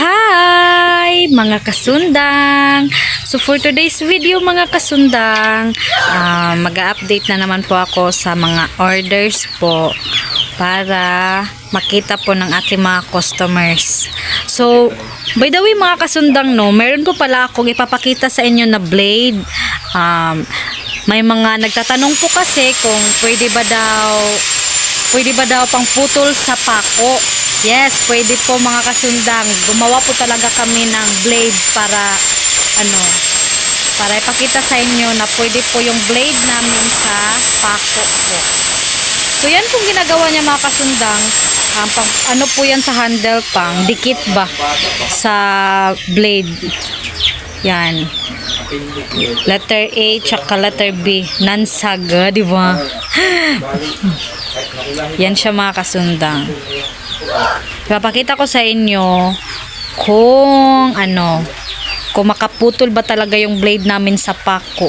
Hi mga kasundang! So for today's video mga kasundang, ah, mag-update na naman po ako sa mga orders po para makita po ng ating mga customers. So, by the way mga kasundang no, meron po pala akong ipapakita sa inyo na blade. Um, may mga nagtatanong po kasi kung pwede ba daw Pwede ba daw pang putol sa pako? Yes, pwede po mga kasundang. Gumawa po talaga kami ng blade para ano, para ipakita sa inyo na pwede po yung blade namin sa pako po. So yan pong ginagawa niya mga kasundang. Um, pang, ano po yan sa handle pang dikit ba sa blade. Yan. Letter A tsaka letter B. Nansaga, di ba? Yan siya mga kasundang. Papakita ko sa inyo kung ano, kung makaputol ba talaga yung blade namin sa pako.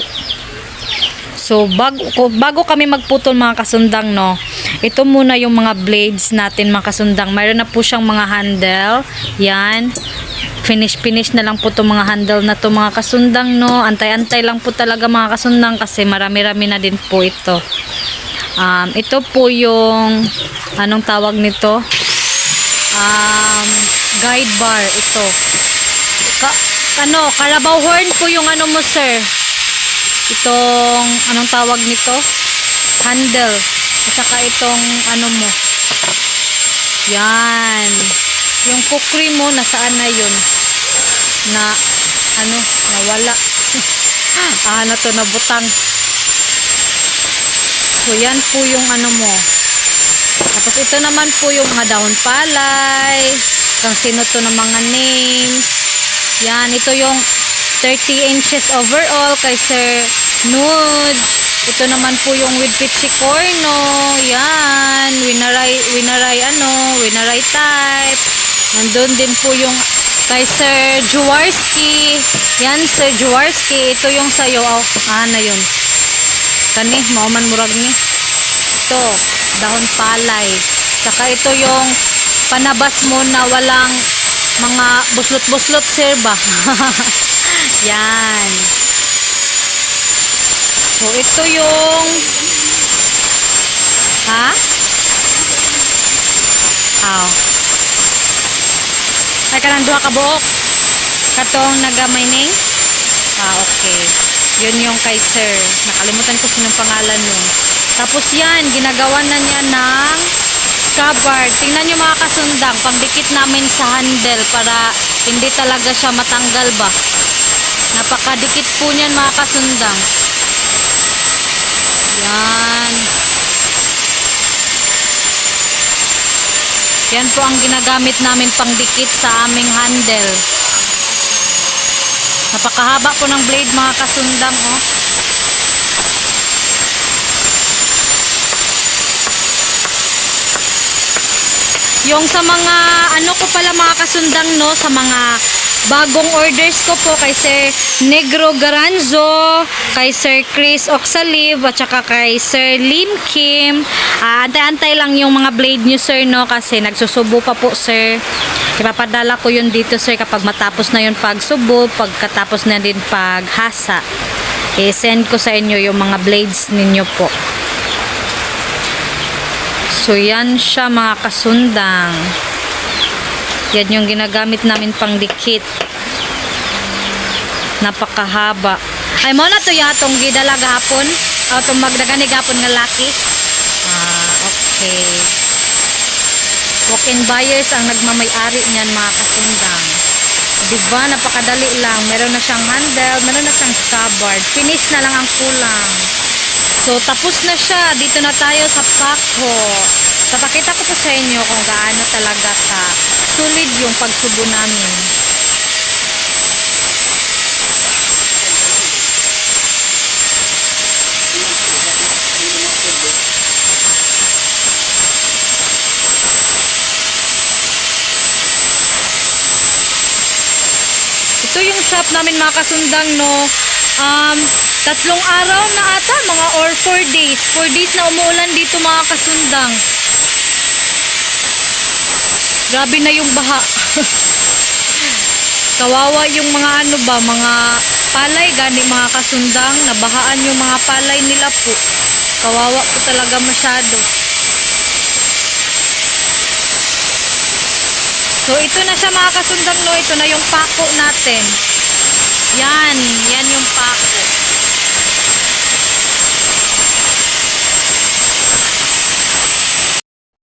So, bago, bago kami magputol mga kasundang, no, ito muna yung mga blades natin mga kasundang. Mayroon na po siyang mga handle. Yan. Finish-finish na lang po itong mga handle na to mga kasundang, no. Antay-antay lang po talaga mga kasundang kasi marami-rami na din po ito. Um, ito po yung anong tawag nito? Um, guide bar ito. Ka, ano, Carabao horn po yung ano mo, sir. Itong anong tawag nito? Handle. At saka itong ano mo. Yan. Yung kukri mo nasaan na yun? Na ano, nawala. ah, ano to nabutang. So, yan po yung ano mo. Tapos, ito naman po yung mga dahon palay. Kung sino to ng mga names. Yan, ito yung 30 inches overall kay Sir Nude. Ito naman po yung with Pichi Corno. Yan, winaray, winaray ano, winaray type. Nandun din po yung kay Sir Jaworski. Yan, Sir Jaworski. Ito yung sayo. Oh, ah, na yun kani mauman murag ni ito dahon palay saka ito yung panabas mo na walang mga buslot-buslot sir ba yan so ito yung ha aw kanang duha ka buok katong nagamay ning ah okay yun yung kay sir. Nakalimutan ko sinong pangalan nun. Tapos yan, ginagawa na niya ng scabbard. Tingnan nyo mga kasundang, pangdikit namin sa handle para hindi talaga siya matanggal ba. Napakadikit po niyan mga kasundang. Yan. Yan po ang ginagamit namin pangdikit sa aming handle. Napakahaba po ng blade mga kasundang oh. Yung sa mga ano ko pala mga kasundang no sa mga bagong orders ko po kay Sir Negro Garanzo, kay Sir Chris Oxaliv at saka kay Sir Lim Kim. Ah, antay-antay lang yung mga blade nyo sir no kasi nagsusubo pa po sir. Ipapadala ko yun dito sir kapag matapos na yun pagsubo, pagkatapos na din paghasa. I-send ko sa inyo yung mga blades ninyo po. So yan siya mga kasundang. Yan yung ginagamit namin pang dikit. Napakahaba. Ay mo na to yatong gidala gahapon. O itong magdagani gahapon nga laki. Ah, okay. Walk-in buyers ang nagmamay-ari niyan mga kasundang. Diba, napakadali lang. Meron na siyang handle, meron na siyang scabbard. Finish na lang ang kulang. So, tapos na siya. Dito na tayo sa Paco. Papakita ko po sa inyo kung gaano talaga ka solid yung pagsubo namin. Ito yung shop namin mga kasundang no. Um, tatlong araw na ata, mga or 4 days. 4 days na umuulan dito mga kasundang. Grabe na yung baha. kawawa yung mga ano ba, mga palay gani mga kasundang, nabahaan yung mga palay nila po. Kawawa po talaga masyado. So ito na siya mga kasundang no, ito na yung pako natin. Yan, yan yung pako.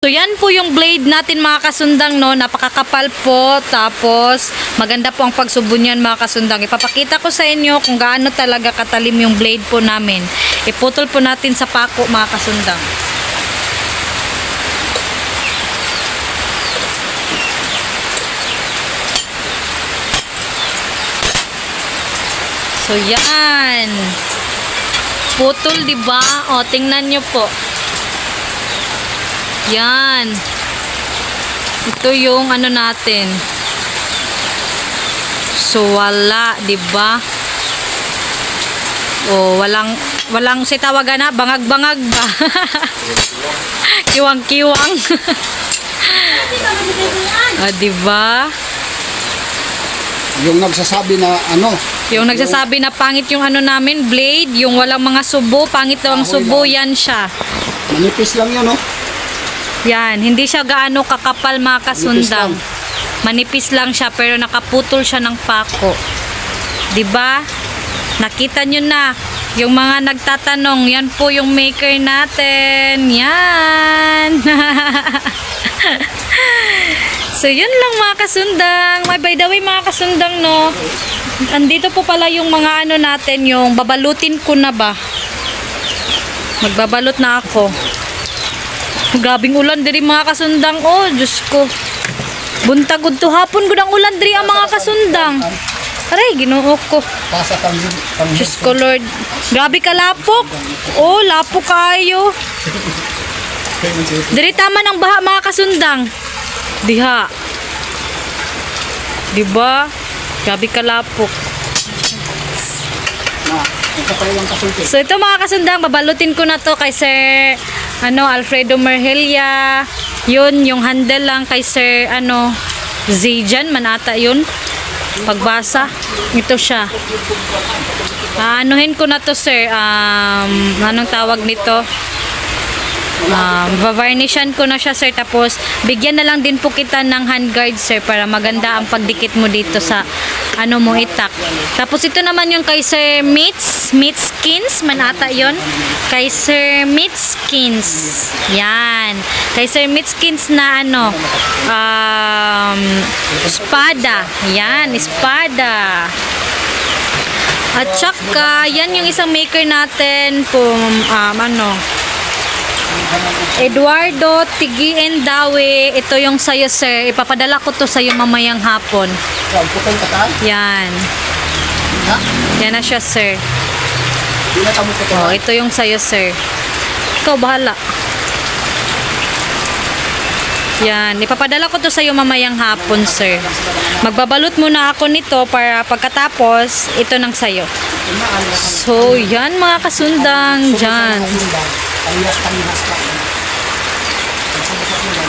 So yan po yung blade natin mga kasundang no, napakakapal po tapos maganda po ang pagsubo niyan mga kasundang. Ipapakita ko sa inyo kung gaano talaga katalim yung blade po namin. Iputol po natin sa pako mga kasundang. So yan. Putol 'di ba? O tingnan niyo po. Yan. Ito yung ano natin. So wala, 'di ba? Oh, walang walang si tawagan na bangag-bangag ba. Kiwang-kiwang. ah, 'di ba? Yung nagsasabi na ano, Yung nagsasabi na pangit yung ano namin, blade, yung walang mga subo, pangit daw ang subo, yan siya. manipis lang yan, no? Yan, hindi siya gaano kakapal mga kasundang. Manipis lang siya pero nakaputol siya ng pako. 'Di ba? Nakita nyo na yung mga nagtatanong, yan po yung maker natin. Yan. so yun lang mga kasundang. May by the way mga kasundang no. Andito po pala yung mga ano natin, yung babalutin ko na ba. Magbabalot na ako. Grabing ulan diri mga kasundang. Oh, Diyos ko. Buntagod to hapon gud ang ulan diri ang mga kasundang. Aray, ginoo ko. Pasa kang Diyos ko, Lord. Grabe ka lapok. Oh, lapok kayo. Diri tama ng baha mga kasundang. Diha. Diba? Grabe ka lapok. So ito mga kasundang, babalutin ko na to kay Sir ano, Alfredo Merhelia. Yun, yung handle lang kay Sir ano, Zijan, manata yun. Pagbasa. Ito siya. Aanuhin ko na to sir. Um, anong tawag nito? Um, vavarnishan ko na siya sir tapos bigyan na lang din po kita ng handguard sir para maganda ang pagdikit mo dito sa ano mo itak. Tapos ito naman yung kay Sir Meats, Meats Skins, manata yon Kay Sir Meats Skins. Yan. Kay Sir Meats Skins na ano, um, espada. Yan, espada. At saka, yan yung isang maker natin po, um, ano, Eduardo Tigien Dawe. Ito yung sayo, sir. Ipapadala ko to sa'yo mamayang hapon. Ang putol ka? Yan. Ha? Yan na siya, sir. Putol. Oh, ito yung sayo, sir. Ikaw, bahala. Yan. Ipapadala ko to sa'yo mamayang hapon, sir. Magbabalot muna ako nito para pagkatapos, ito ng sayo. So, yan mga kasundang dyan. Hay unas páginas páginas. Estamos haciendo.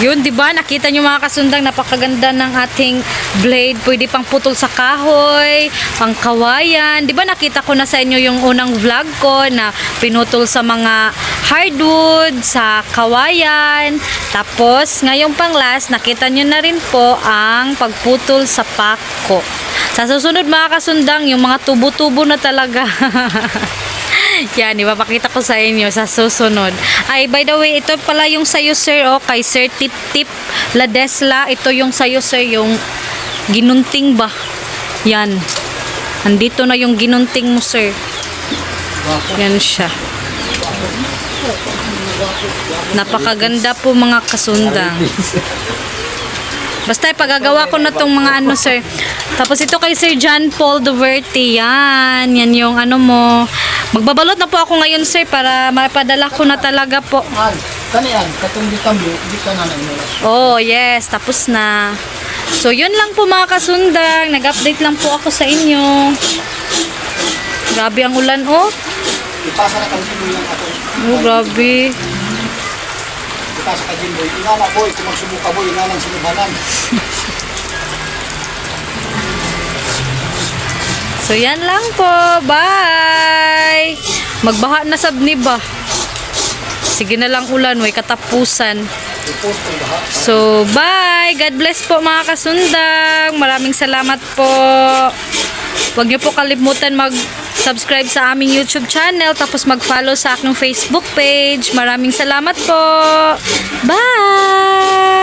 Yun, di ba? Nakita nyo mga kasundang, napakaganda ng ating blade. Pwede pang putol sa kahoy, pang kawayan. Di ba nakita ko na sa inyo yung unang vlog ko na pinutol sa mga hardwood, sa kawayan. Tapos, ngayong pang last, nakita nyo na rin po ang pagputol sa pako. Sa susunod mga kasundang, yung mga tubo-tubo na talaga. Yan, ipapakita ko sa inyo sa susunod. Ay, by the way, ito pala yung sayo, sir, oh, kay Sir Tip Tip Ladesla. Ito yung sayo, sir, yung ginunting ba? Yan. Andito na yung ginunting mo, sir. Yan siya. Napakaganda po mga kasundang. Basta ipagagawa ko na tong mga ano sir. Tapos ito kay Sir John Paul Duverte. Yan. Yan yung ano mo. Magbabalot na po ako ngayon sir para mapadala ko na talaga po. An, kani yan, katong di kambyo, di ka na. Oh yes. Tapos na. So yun lang po mga kasundang. Nag-update lang po ako sa inyo. Grabe ang ulan oh. Ipasa na sinulang ako. Oh grabe. Kita sa kajimboy. Ingana boy, kung magsubuka boy, inganang sinubanan. So yan lang po. Bye! Magbaha na sabni ba? Sige na lang ulan, way katapusan. So, bye! God bless po mga kasundang. Maraming salamat po. Huwag niyo po kalimutan mag-subscribe sa aming YouTube channel tapos mag-follow sa aking Facebook page. Maraming salamat po. Bye!